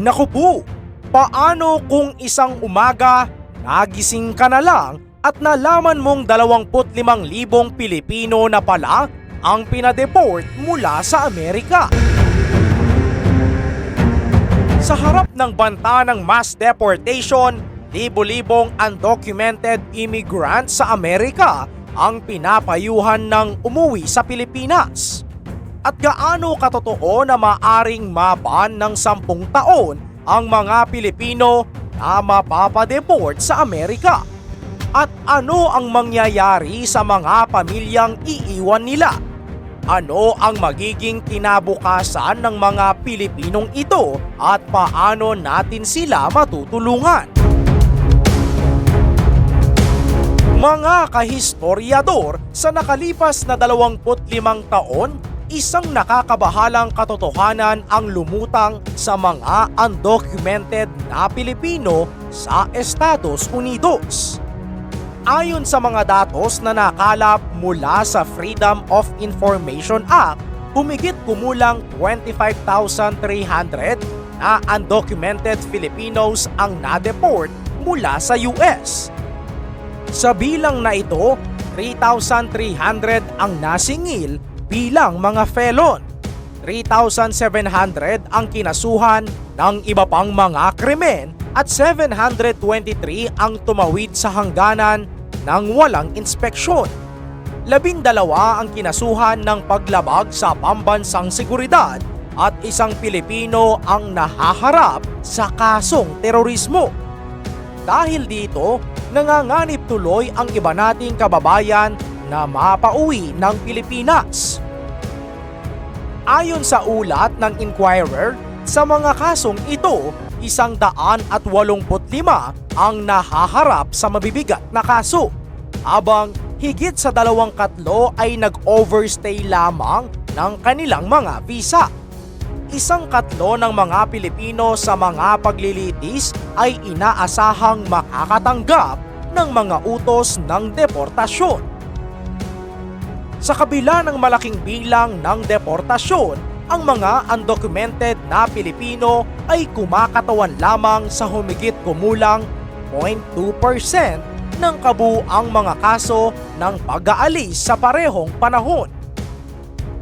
Naku po, paano kung isang umaga nagising ka na lang at nalaman mong 25,000 Pilipino na pala ang pinadeport mula sa Amerika? Sa harap ng banta ng mass deportation, libo-libong undocumented immigrants sa Amerika ang pinapayuhan ng umuwi sa Pilipinas. At gaano katotoo na maaring maban ng sampung taon ang mga Pilipino na mapapadeport sa Amerika? At ano ang mangyayari sa mga pamilyang iiwan nila? Ano ang magiging kinabukasan ng mga Pilipinong ito at paano natin sila matutulungan? Mga kahistoryador, sa nakalipas na 25 taon, isang nakakabahalang katotohanan ang lumutang sa mga undocumented na Pilipino sa Estados Unidos. Ayon sa mga datos na nakalap mula sa Freedom of Information Act, humigit kumulang 25,300 na undocumented Filipinos ang na-deport mula sa US. Sa bilang na ito, 3,300 ang nasingil bilang mga felon. 3,700 ang kinasuhan ng iba pang mga krimen at 723 ang tumawid sa hangganan ng walang inspeksyon. Labindalawa ang kinasuhan ng paglabag sa pambansang seguridad at isang Pilipino ang nahaharap sa kasong terorismo. Dahil dito, nanganganib tuloy ang iba nating kababayan na mapauwi ng Pilipinas. Ayon sa ulat ng Inquirer, sa mga kasong ito, isang daan at walumput lima ang nahaharap sa mabibigat na kaso, habang higit sa dalawang katlo ay nag-overstay lamang ng kanilang mga visa. Isang katlo ng mga Pilipino sa mga paglilitis ay inaasahang makakatanggap ng mga utos ng deportasyon. Sa kabila ng malaking bilang ng deportasyon, ang mga undocumented na Pilipino ay kumakatawan lamang sa humigit kumulang 0.2% ng kabuang mga kaso ng pag-aalis sa parehong panahon.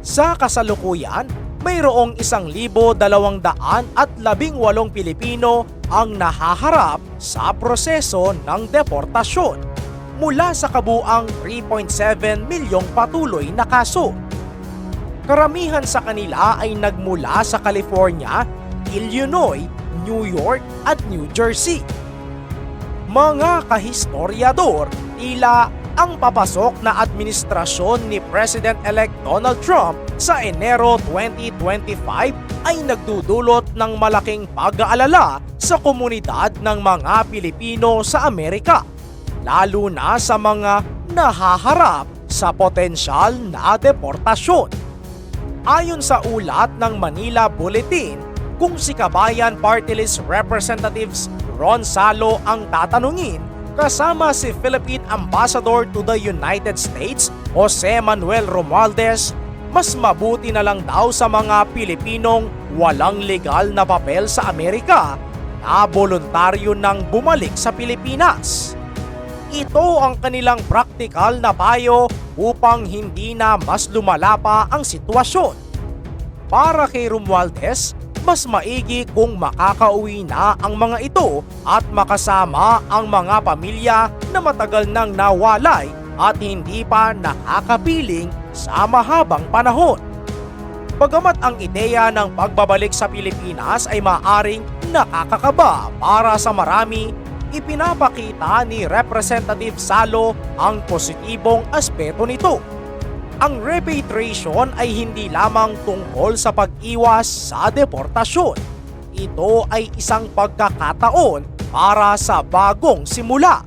Sa kasalukuyan, mayroong isang libo dalawang daan at labing walong Pilipino ang nahaharap sa proseso ng deportasyon mula sa kabuang 3.7 milyong patuloy na kaso. Karamihan sa kanila ay nagmula sa California, Illinois, New York at New Jersey. Mga kahistoryador, tila ang papasok na administrasyon ni President-elect Donald Trump sa Enero 2025 ay nagdudulot ng malaking pag-aalala sa komunidad ng mga Pilipino sa Amerika, lalo na sa mga nahaharap sa potensyal na deportasyon. Ayon sa ulat ng Manila Bulletin, kung si Kabayan Party List Representatives Ron Salo ang tatanungin kasama si Philippine Ambassador to the United States Jose Manuel Romualdez, mas mabuti na lang daw sa mga Pilipinong walang legal na papel sa Amerika na voluntaryo nang bumalik sa Pilipinas. Ito ang kanilang praktikal na payo upang hindi na mas lumala pa ang sitwasyon. Para kay Romualdez, mas maigi kung makakauwi na ang mga ito at makasama ang mga pamilya na matagal nang nawalay at hindi pa nakakapiling sa mahabang panahon. Bagamat ang ideya ng pagbabalik sa Pilipinas ay maaring nakakakaba para sa marami, ipinapakita ni Representative Salo ang positibong aspeto nito ang repatriation ay hindi lamang tungkol sa pag-iwas sa deportasyon. Ito ay isang pagkakataon para sa bagong simula.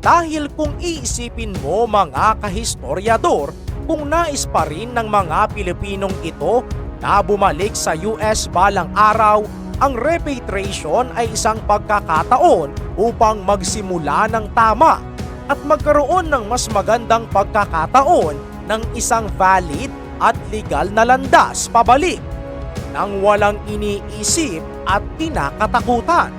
Dahil kung iisipin mo mga kahistoryador, kung nais pa rin ng mga Pilipinong ito na bumalik sa US balang araw, ang repatriation ay isang pagkakataon upang magsimula ng tama at magkaroon ng mas magandang pagkakataon ng isang valid at legal na landas pabalik. ng walang iniisip at kinakatakutan.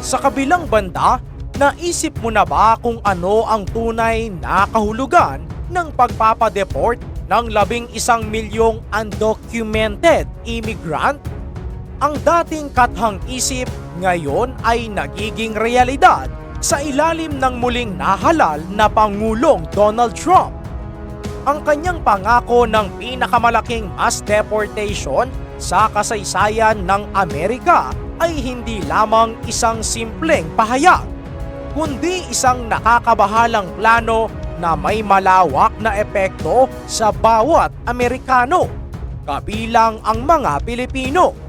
Sa kabilang banda, naisip mo na ba kung ano ang tunay na kahulugan ng pagpapadeport ng labing isang milyong undocumented immigrant? Ang dating kathang isip ngayon ay nagiging realidad sa ilalim ng muling nahalal na Pangulong Donald Trump. Ang kanyang pangako ng pinakamalaking mass deportation sa kasaysayan ng Amerika ay hindi lamang isang simpleng pahayag, kundi isang nakakabahalang plano na may malawak na epekto sa bawat Amerikano, kabilang ang mga Pilipino.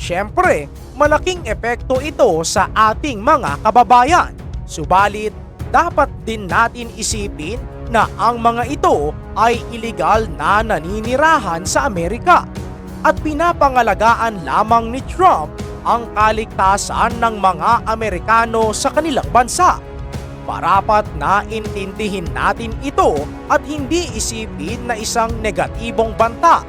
Siyempre, malaking epekto ito sa ating mga kababayan. Subalit, dapat din natin isipin na ang mga ito ay iligal na naninirahan sa Amerika at pinapangalagaan lamang ni Trump ang kaligtasan ng mga Amerikano sa kanilang bansa. Parapat na intindihin natin ito at hindi isipin na isang negatibong banta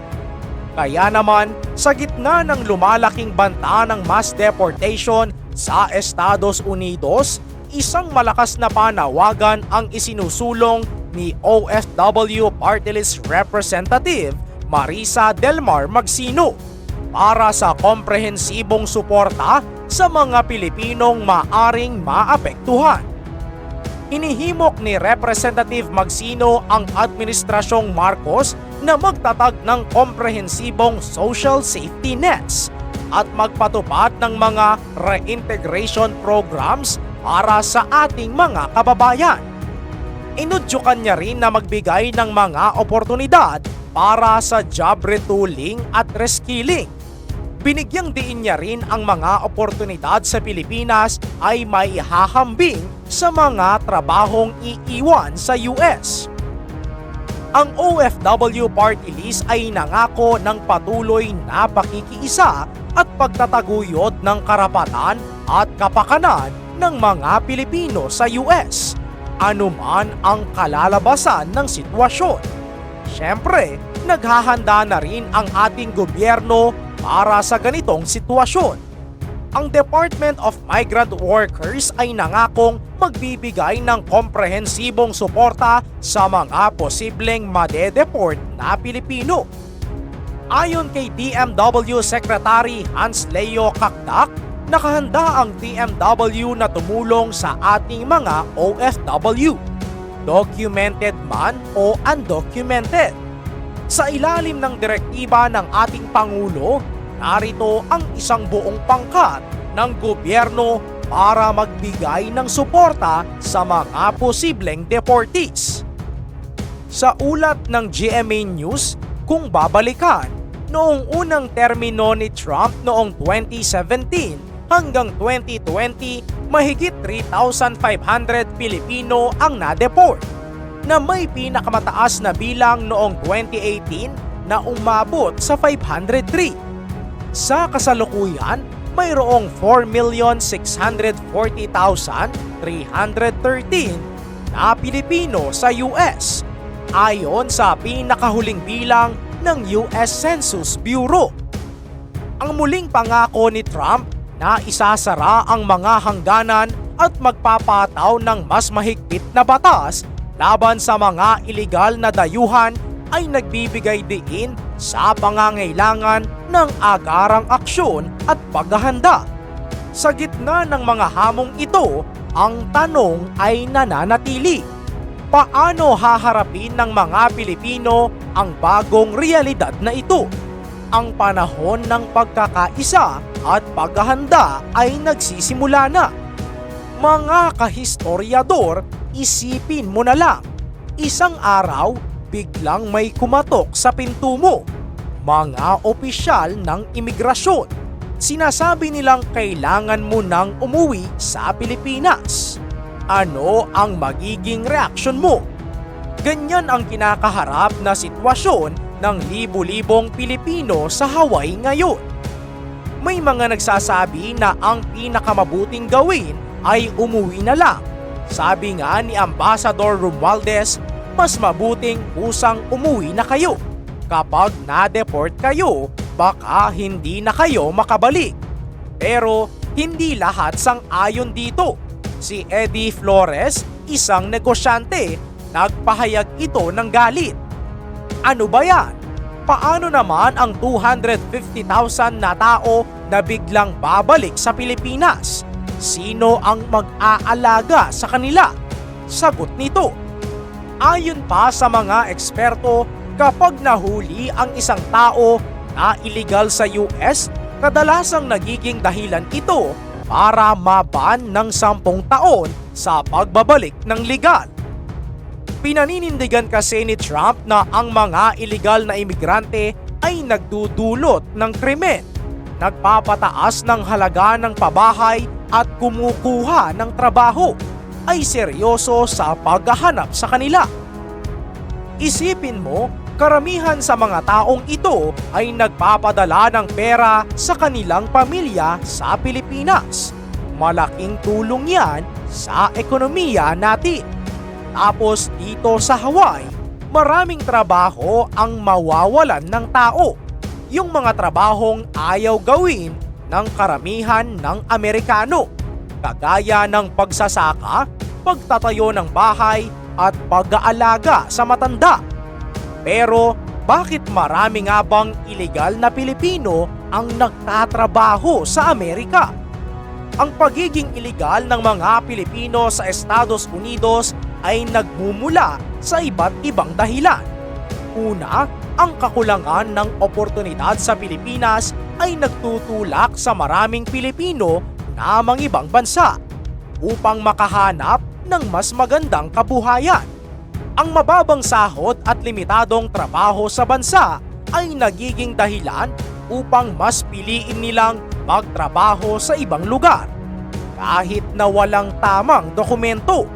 kaya naman, sa gitna ng lumalaking banta ng mass deportation sa Estados Unidos, isang malakas na panawagan ang isinusulong ni OFW Party List Representative Marisa Delmar Magsino para sa komprehensibong suporta sa mga Pilipinong maaring maapektuhan. Inihimok ni Representative Magsino ang Administrasyong Marcos na magtatag ng komprehensibong social safety nets at magpatupad ng mga reintegration programs para sa ating mga kababayan. Inudyukan niya rin na magbigay ng mga oportunidad para sa job retooling at reskilling. Binigyang diin niya rin ang mga oportunidad sa Pilipinas ay may hahambing sa mga trabahong iiwan sa US. Ang OFW Party List ay nangako ng patuloy na pakikiisa at pagtataguyod ng karapatan at kapakanan ng mga Pilipino sa US, anuman ang kalalabasan ng sitwasyon. Siyempre, naghahanda na rin ang ating gobyerno para sa ganitong sitwasyon. Ang Department of Migrant Workers ay nangakong magbibigay ng komprehensibong suporta sa mga posibleng madedeport na Pilipino. Ayon kay DMW Secretary Hans Leo Kakdak, nakahanda ang DMW na tumulong sa ating mga OFW, documented man o undocumented. Sa ilalim ng direktiba ng ating Pangulo, narito ang isang buong pangkat ng gobyerno para magbigay ng suporta sa mga posibleng deportees. Sa ulat ng GMA News, kung babalikan, noong unang termino ni Trump noong 2017 hanggang 2020, mahigit 3,500 Pilipino ang na-deport na may pinakamataas na bilang noong 2018 na umabot sa 503. Sa kasalukuyan, mayroong 4,640,313 na Pilipino sa US ayon sa pinakahuling bilang ng US Census Bureau. Ang muling pangako ni Trump na isasara ang mga hangganan at magpapataw ng mas mahigpit na batas laban sa mga iligal na dayuhan ay nagbibigay diin sa pangangailangan ng agarang aksyon at paghahanda. Sa gitna ng mga hamong ito, ang tanong ay nananatili. Paano haharapin ng mga Pilipino ang bagong realidad na ito? Ang panahon ng pagkakaisa at paghahanda ay nagsisimula na. Mga kahistoryador, isipin mo na lang, isang araw biglang may kumatok sa pinto mo. Mga opisyal ng imigrasyon. Sinasabi nilang kailangan mo nang umuwi sa Pilipinas. Ano ang magiging reaksyon mo? Ganyan ang kinakaharap na sitwasyon ng libu-libong Pilipino sa Hawaii ngayon. May mga nagsasabi na ang pinakamabuting gawin ay umuwi na lang. Sabi nga ni Ambassador Romualdez, mas mabuting pusang umuwi na kayo. Kapag na-deport kayo, baka hindi na kayo makabalik. Pero hindi lahat sang-ayon dito. Si Eddie Flores, isang negosyante, nagpahayag ito ng galit. Ano ba yan? Paano naman ang 250,000 na tao na biglang babalik sa Pilipinas? Sino ang mag-aalaga sa kanila? Sagot nito. Ayon pa sa mga eksperto, kapag nahuli ang isang tao na illegal sa US, kadalasang nagiging dahilan ito para maban ng 10 taon sa pagbabalik ng legal. Pinaninindigan kasi ni Trump na ang mga illegal na imigrante ay nagdudulot ng krimen, nagpapataas ng halaga ng pabahay at kumukuha ng trabaho, ay seryoso sa paghahanap sa kanila. Isipin mo, karamihan sa mga taong ito ay nagpapadala ng pera sa kanilang pamilya sa Pilipinas. Malaking tulong yan sa ekonomiya natin. Tapos dito sa Hawaii, maraming trabaho ang mawawalan ng tao. Yung mga trabahong ayaw gawin ng karamihan ng Amerikano. Kagaya ng pagsasaka, pagtatayo ng bahay at pag-aalaga sa matanda. Pero bakit marami nga bang ilegal na Pilipino ang nagtatrabaho sa Amerika? Ang pagiging ilegal ng mga Pilipino sa Estados Unidos ay nagmumula sa iba't ibang dahilan. Una, ang kakulangan ng oportunidad sa Pilipinas ay nagtutulak sa maraming Pilipino na mga ibang bansa upang makahanap ng mas magandang kabuhayan. Ang mababang sahod at limitadong trabaho sa bansa ay nagiging dahilan upang mas piliin nilang magtrabaho sa ibang lugar kahit na walang tamang dokumento.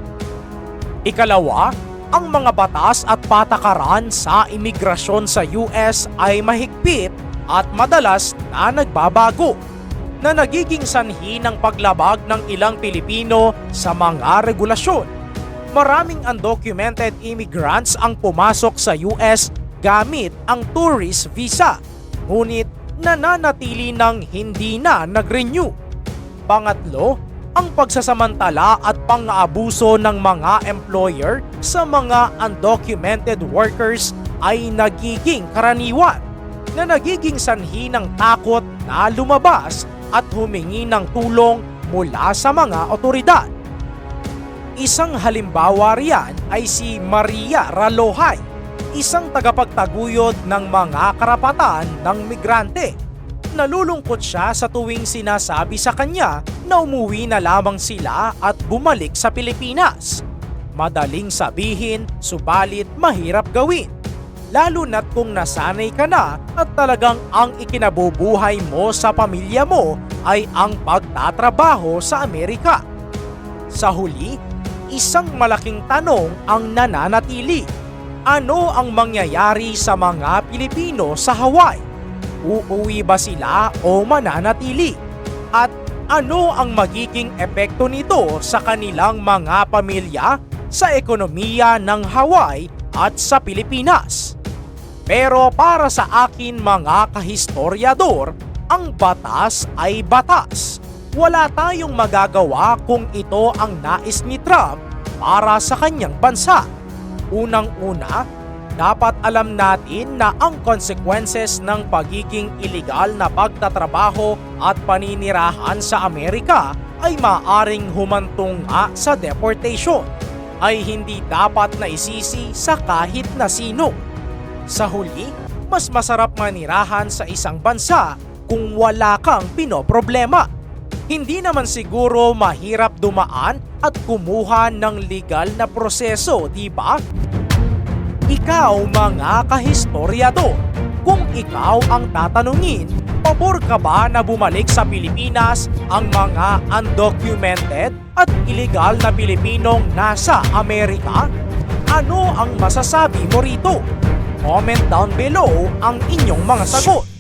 Ikalawa, ang mga batas at patakaran sa imigrasyon sa US ay mahigpit at madalas na nagbabago na nagiging sanhi ng paglabag ng ilang Pilipino sa mga regulasyon. Maraming undocumented immigrants ang pumasok sa US gamit ang tourist visa, ngunit nananatili ng hindi na nag-renew. Pangatlo, ang pagsasamantala at pang-aabuso ng mga employer sa mga undocumented workers ay nagiging karaniwan na nagiging sanhi ng takot na lumabas at humingi ng tulong mula sa mga otoridad. Isang halimbawa riyan ay si Maria Ralohay, isang tagapagtaguyod ng mga karapatan ng migrante. Nalulungkot siya sa tuwing sinasabi sa kanya na umuwi na lamang sila at bumalik sa Pilipinas. Madaling sabihin, subalit mahirap gawin. Lalo na't kung nasanay ka na at talagang ang ikinabubuhay mo sa pamilya mo ay ang pagtatrabaho sa Amerika. Sa huli, isang malaking tanong ang nananatili. Ano ang mangyayari sa mga Pilipino sa Hawaii? Uuwi ba sila o mananatili? At ano ang magiging epekto nito sa kanilang mga pamilya sa ekonomiya ng Hawaii at sa Pilipinas? Pero para sa akin mga kahistoryador, ang batas ay batas. Wala tayong magagawa kung ito ang nais ni Trump para sa kanyang bansa. Unang-una, dapat alam natin na ang consequences ng pagiging illegal na pagtatrabaho at paninirahan sa Amerika ay maaring humantong nga sa deportation ay hindi dapat na isisi sa kahit na sino. Sa huli, mas masarap manirahan sa isang bansa kung wala kang pinoproblema. Hindi naman siguro mahirap dumaan at kumuha ng legal na proseso, di ba? Ikaw mga kahistoryado, kung ikaw ang tatanungin, pabor ka ba na bumalik sa Pilipinas ang mga undocumented at illegal na Pilipinong nasa Amerika? Ano ang masasabi mo rito? Comment down below ang inyong mga sagot.